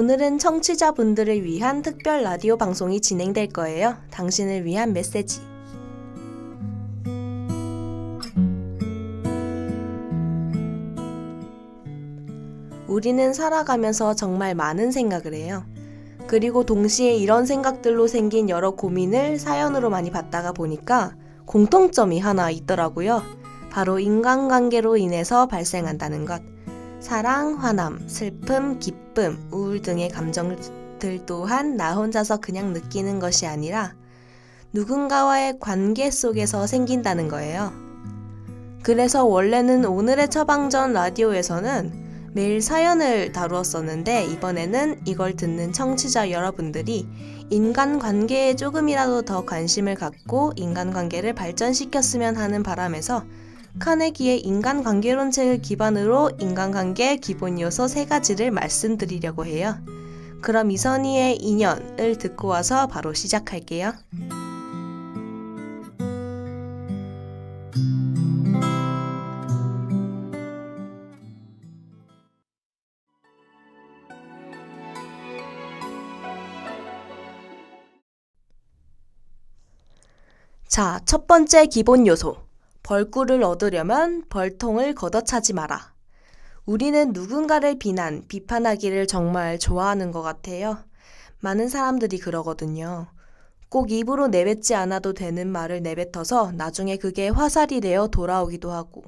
오늘은 청취자분들을 위한 특별 라디오 방송이 진행될 거예요. 당신을 위한 메시지. 우리는 살아가면서 정말 많은 생각을 해요. 그리고 동시에 이런 생각들로 생긴 여러 고민을 사연으로 많이 받다가 보니까 공통점이 하나 있더라고요. 바로 인간관계로 인해서 발생한다는 것. 사랑, 화남, 슬픔, 기쁨, 우울 등의 감정들 또한 나 혼자서 그냥 느끼는 것이 아니라 누군가와의 관계 속에서 생긴다는 거예요. 그래서 원래는 오늘의 처방전 라디오에서는 매일 사연을 다루었었는데 이번에는 이걸 듣는 청취자 여러분들이 인간관계에 조금이라도 더 관심을 갖고 인간관계를 발전시켰으면 하는 바람에서 카네기의 인간관계론 책을 기반으로 인간관계 기본 요소 세 가지를 말씀드리려고 해요. 그럼 이선희의 인연을 듣고 와서 바로 시작할게요. 자, 첫 번째 기본 요소. 벌꿀을 얻으려면 벌통을 걷어차지 마라. 우리는 누군가를 비난, 비판하기를 정말 좋아하는 것 같아요. 많은 사람들이 그러거든요. 꼭 입으로 내뱉지 않아도 되는 말을 내뱉어서 나중에 그게 화살이 되어 돌아오기도 하고.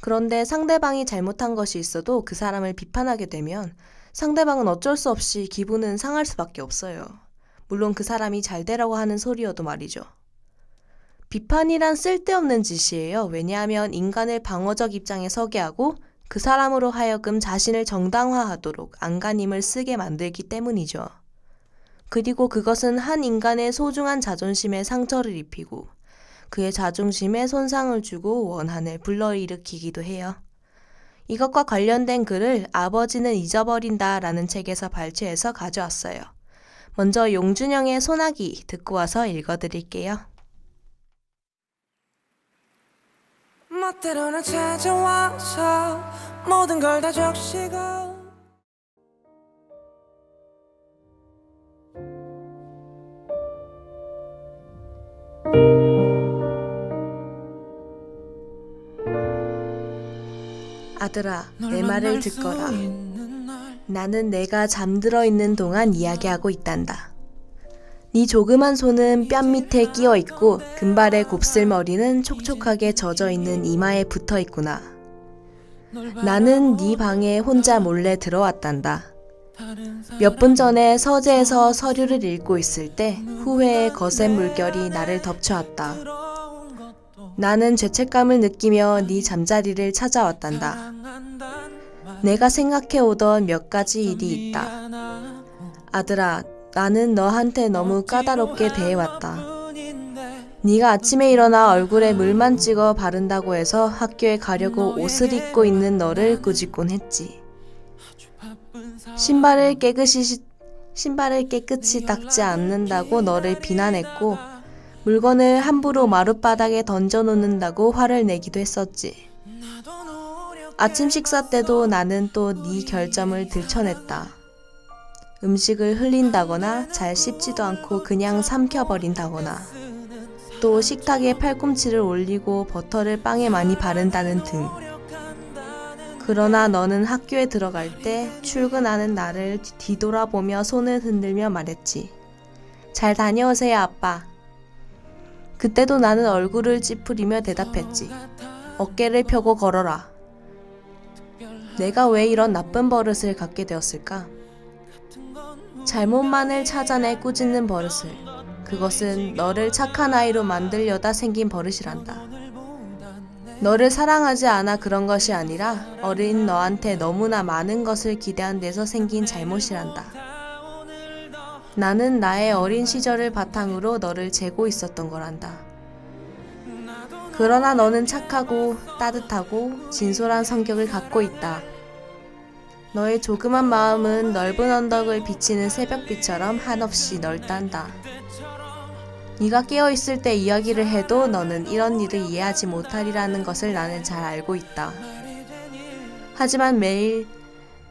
그런데 상대방이 잘못한 것이 있어도 그 사람을 비판하게 되면 상대방은 어쩔 수 없이 기분은 상할 수밖에 없어요. 물론 그 사람이 잘 되라고 하는 소리여도 말이죠. 비판이란 쓸데없는 짓이에요. 왜냐하면 인간을 방어적 입장에 서게 하고 그 사람으로 하여금 자신을 정당화하도록 안간힘을 쓰게 만들기 때문이죠. 그리고 그것은 한 인간의 소중한 자존심에 상처를 입히고 그의 자존심에 손상을 주고 원한을 불러일으키기도 해요. 이것과 관련된 글을 아버지는 잊어버린다 라는 책에서 발췌해서 가져왔어요. 먼저 용준영의 소나기 듣고 와서 읽어드릴게요. 멋대로 나 찾아와서 모든 걸 다 적시고 아들아, 널내 말을 듣거라. 날 나는 내가 잠들어 있는 동안 이야기하고 있단다. 네 조그만 손은 뺨 밑에 끼어 있고 금발의 곱슬머리는 촉촉하게 젖어 있는 이마에 붙어 있구나. 널 나는 네 방에 혼자 몰래 들어왔단다. 몇 분 전에 서재에서 서류를 읽고 있을 때 후회의 거센 물결이 나를 덮쳐왔다. 나는 죄책감을 느끼며 네 잠자리를 찾아왔단다. 내가 생각해 오던 몇 가지 일이 있다. 아들아, 나는 너한테 너무 까다롭게 대해왔다. 네가 아침에 일어나 얼굴에 물만 찍어 바른다고 해서 학교에 가려고 옷을 입고 있는 너를 꾸짖곤 했지. 신발을 깨끗이 시- 신발을 깨끗이 닦지 않는다고 너를 비난했고 물건을 함부로 마룻바닥에 던져 놓는다고 화를 내기도 했었지. 아침 식사 때도 나는 또 네 결점을 들춰냈다. 음식을 흘린다거나 잘 씹지도 않고 그냥 삼켜버린다거나 또 식탁에 팔꿈치를 올리고 버터를 빵에 많이 바른다는 등. 그러나 너는 학교에 들어갈 때 출근하는 나를 뒤- 뒤돌아보며 손을 흔들며 말했지. 잘 다녀오세요, 아빠. 그때도 나는 얼굴을 찌푸리며 대답했지. 어깨를 펴고 걸어라. 내가 왜 이런 나쁜 버릇을 갖게 되었을까? 잘못만을 찾아내 꾸짖는 버릇을. 그것은 너를 착한 아이로 만들려다 생긴 버릇이란다. 너를 사랑하지 않아 그런 것이 아니라 어린 너한테 너무나 많은 것을 기대한 데서 생긴 잘못이란다. 나는 나의 어린 시절을 바탕으로 너를 재고 있었던 거란다. 그러나 너는 착하고 따뜻하고 진솔한 성격을 갖고 있다. 너의 조그만 마음은 넓은 언덕을 비치는 새벽빛처럼 한없이 넓단다. 네가 깨어 있을 때 이야기를 해도 너는 이런 일을 이해하지 못하리라는 것을 나는 잘 알고 있다. 하지만 매일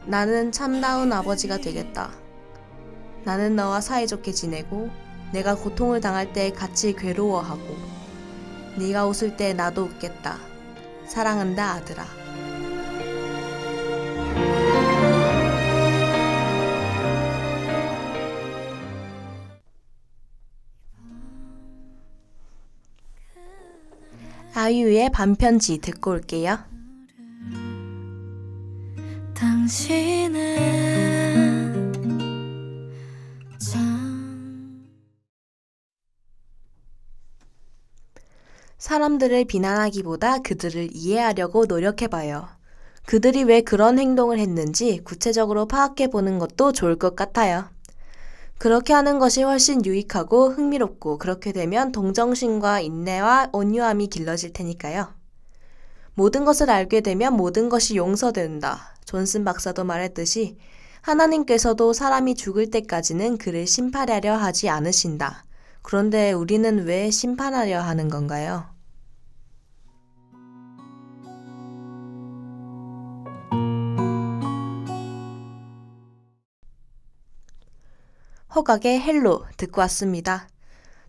나는 참다운 아버지가 되겠다. 나는 너와 사이좋게 지내고 내가 고통을 당할 때 같이 괴로워하고 네가 웃을 때 나도 웃겠다. 사랑한다 아들아. 아이유의 반편지 듣고 올게요. 사람들을 비난하기보다 그들을 이해하려고 노력해봐요. 그들이 왜 그런 행동을 했는지 구체적으로 파악해보는 것도 좋을 것 같아요. 그렇게 하는 것이 훨씬 유익하고 흥미롭고 그렇게 되면 동정심과 인내와 온유함이 길러질 테니까요. 모든 것을 알게 되면 모든 것이 용서된다. 존슨 박사도 말했듯이 하나님께서도 사람이 죽을 때까지는 그를 심판하려 하지 않으신다. 그런데 우리는 왜 심판하려 하는 건가요? 허각의 헬로 듣고 왔습니다.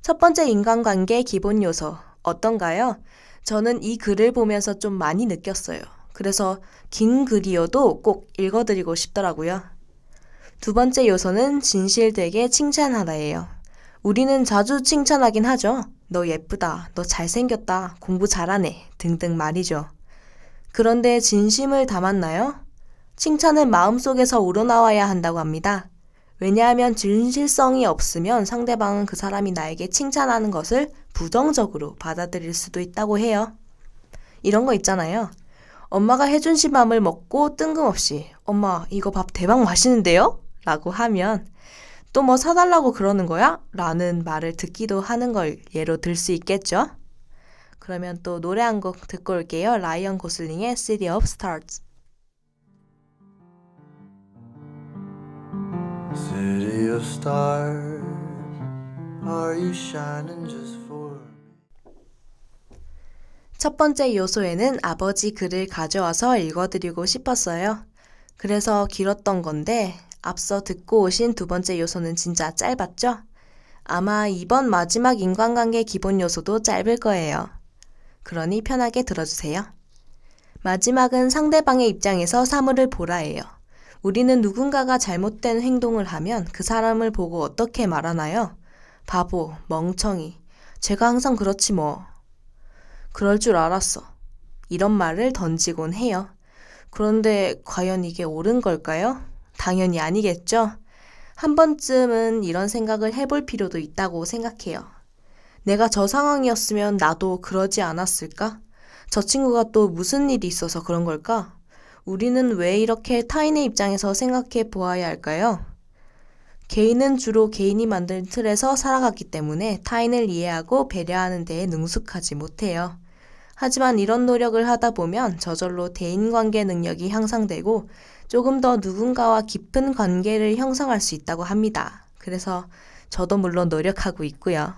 첫 번째 인간관계 기본 요소 어떤가요? 저는 이 글을 보면서 좀 많이 느꼈어요. 그래서 긴 글이어도 꼭 읽어드리고 싶더라고요. 두 번째 요소는 진실되게 칭찬하다예요. 우리는 자주 칭찬하긴 하죠. 너 예쁘다, 너 잘생겼다, 공부 잘하네 등등 말이죠. 그런데 진심을 담았나요? 칭찬은 마음속에서 우러나와야 한다고 합니다. 왜냐하면 진실성이 없으면 상대방은 그 사람이 나에게 칭찬하는 것을 부정적으로 받아들일 수도 있다고 해요. 이런 거 있잖아요. 엄마가 해준 시밤을 먹고 뜬금없이 엄마 이거 밥 대박 맛있는데요? 라고 하면 또 뭐 사달라고 그러는 거야? 라는 말을 듣기도 하는 걸 예로 들 수 있겠죠? 그러면 또 노래 한 곡 듣고 올게요. 라이언 고슬링의 City of Stars. City of stars, are you shining just for me? 첫 번째 요소에는 아버지 글을 가져와서 읽어드리고 싶었어요. 그래서 길었던 건데 앞서 듣고 오신 두 번째 요소는 진짜 짧았죠? 아마 이번 마지막 인간관계 기본 요소도 짧을 거예요. 그러니 편하게 들어주세요. 마지막은 상대방의 입장에서 사물을 보라예요. 우리는 누군가가 잘못된 행동을 하면 그 사람을 보고 어떻게 말하나요? 바보, 멍청이. 제가 항상 그렇지 뭐. 그럴 줄 알았어. 이런 말을 던지곤 해요. 그런데 과연 이게 옳은 걸까요? 당연히 아니겠죠? 한 번쯤은 이런 생각을 해볼 필요도 있다고 생각해요. 내가 저 상황이었으면 나도 그러지 않았을까? 저 친구가 또 무슨 일이 있어서 그런 걸까? 우리는 왜 이렇게 타인의 입장에서 생각해 보아야 할까요? 개인은 주로 개인이 만든 틀에서 살아갔기 때문에 타인을 이해하고 배려하는 데에 능숙하지 못해요. 하지만 이런 노력을 하다 보면 저절로 대인관계 능력이 향상되고 조금 더 누군가와 깊은 관계를 형성할 수 있다고 합니다. 그래서 저도 물론 노력하고 있고요.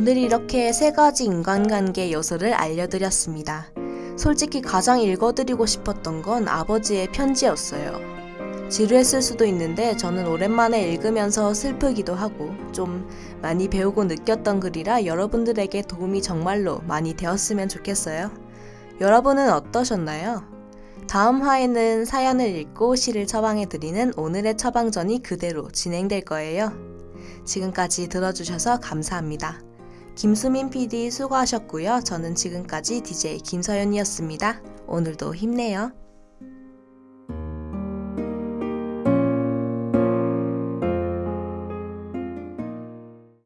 오늘 이렇게 세 가지 인간관계 요소를 알려드렸습니다. 솔직히 가장 읽어드리고 싶었던 건 아버지의 편지였어요. 지루했을 수도 있는데 저는 오랜만에 읽으면서 슬프기도 하고 좀 많이 배우고 느꼈던 글이라 여러분들에게 도움이 정말로 많이 되었으면 좋겠어요. 여러분은 어떠셨나요? 다음 화에는 사연을 읽고 시를 처방해드리는 오늘의 처방전이 그대로 진행될 거예요. 지금까지 들어주셔서 감사합니다. 김수민 PD 수고하셨고요. 저는 지금까지 DJ 김서연이었습니다. 오늘도 힘내요.